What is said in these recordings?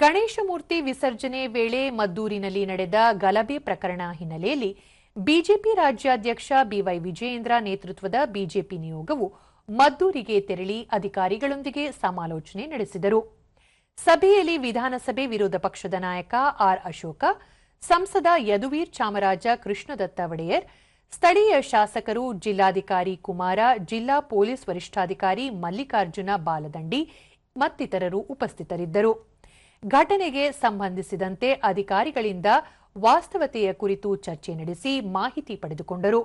ಗಣೇಶ ಮೂರ್ತಿ ವಿಸರ್ಜನೆ ವೇಳೆ ಮದ್ದೂರಿನಲ್ಲಿ ನಡೆದ ಗಲಭೆ ಪ್ರಕರಣ ಹಿನ್ನೆಲೆಯಲ್ಲಿ ಬಿಜೆಪಿ ರಾಜ್ಯಾಧ್ಯಕ್ಷ ಬಿವೈ ವಿಜಯೇಂದ್ರ ನೇತೃತ್ವದ ಬಿಜೆಪಿ ನಿಯೋಗವು ಮದ್ದೂರಿಗೆ ತೆರಳಿ ಅಧಿಕಾರಿಗಳೊಂದಿಗೆ ಸಮಾಲೋಚನೆ ನಡೆಸಿದರು. ಸಭೆಯಲ್ಲಿ ವಿಧಾನಸಭೆ ವಿರೋಧ ಪಕ್ಷದ ನಾಯಕ ಆರ್ ಅಶೋಕ, ಸಂಸದ ಯದುವೀರ್ ಚಾಮರಾಜ, ಕೃಷ್ಣದತ್ತ ಒಡೆಯರ್, ಸ್ಥಳೀಯ ಶಾಸಕರು ಜಿಲ್ಲಾಧಿಕಾರಿ ಕುಮಾರ, ಜಿಲ್ಲಾ ಪೊಲೀಸ್ ವರಿಷ್ಠಾಧಿಕಾರಿ ಮಲ್ಲಿಕಾರ್ಜುನ ಬಾಲದಂಡಿ ಮತ್ತಿತರರು ಉಪಸ್ಥಿತರಿದ್ದರು. ಘಟನೆಗೆ ಸಂಬಂಧಿಸಿದಂತೆ ಅಧಿಕಾರಿಗಳಿಂದ ವಾಸ್ತವತೆಯ ಕುರಿತು ಚರ್ಚೆ ನಡೆಸಿ ಮಾಹಿತಿ ಪಡೆದುಕೊಂಡರು.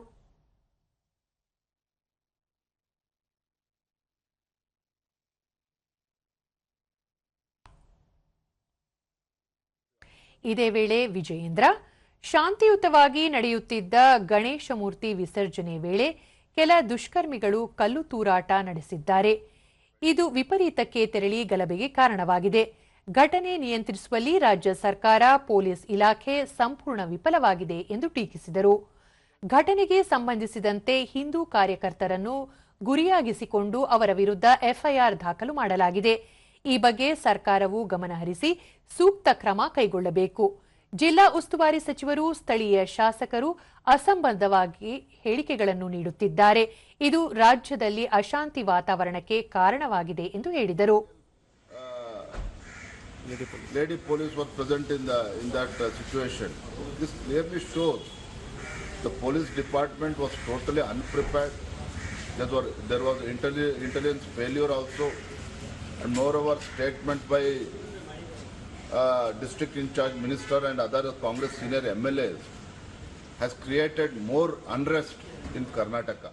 ಇದೇ ವೇಳೆ ವಿಜಯೇಂದ್ರ, ಶಾಂತಿಯುತವಾಗಿ ನಡೆಯುತ್ತಿದ್ದ ಗಣೇಶ ಮೂರ್ತಿ ವಿಸರ್ಜನೆ ವೇಳೆ ಕೆಲ ದುಷ್ಕರ್ಮಿಗಳು ಕಲ್ಲು ತೂರಾಟ ನಡೆಸಿದ್ದಾರೆ. ಇದು ವಿಪರೀತಕ್ಕೆ ತೆರಳಿ ಗಲಭೆಗೆ ಕಾರಣವಾಗಿದೆ. ಘಟನೆ ನಿಯಂತ್ರಿಸುವಲ್ಲಿ ರಾಜ್ಯ ಸರ್ಕಾರ, ಪೊಲೀಸ್ ಇಲಾಖೆ ಸಂಪೂರ್ಣ ವಿಫಲವಾಗಿದೆ ಎಂದು ಟೀಕಿಸಿದರು. ಘಟನೆಗೆ ಸಂಬಂಧಿಸಿದಂತೆ ಹಿಂದೂ ಕಾರ್ಯಕರ್ತರನ್ನು ಗುರಿಯಾಗಿಸಿಕೊಂಡು ಅವರ ವಿರುದ್ಧ ಎಫ್ಐಆರ್ ದಾಖಲು ಮಾಡಲಾಗಿದೆ. ಈ ಬಗ್ಗೆ ಸರ್ಕಾರವು ಗಮನಹರಿಸಿ ಸೂಕ್ತ ಕ್ರಮ ಕೈಗೊಳ್ಳಬೇಕು. ಜಿಲ್ಲಾ ಉಸ್ತುವಾರಿ ಸಚಿವರು, ಸ್ಥಳೀಯ ಶಾಸಕರು ಅಸಂಬದ್ಧವಾಗಿ ಹೇಳಿಕೆಗಳನ್ನು ನೀಡುತ್ತಿದ್ದಾರೆ. ಇದು ರಾಜ್ಯದಲ್ಲಿ ಅಶಾಂತಿ ವಾತಾವರಣಕ್ಕೆ ಕಾರಣವಾಗಿದೆ ಎಂದು ಹೇಳಿದರು. Lady police was present in the in that uh, situation. This clearly shows the police department was totally unprepared. There was there was intelli- intelligence failure also, and moreover, statement by uh, district in charge minister and other Congress senior MLAs has created more unrest in Karnataka.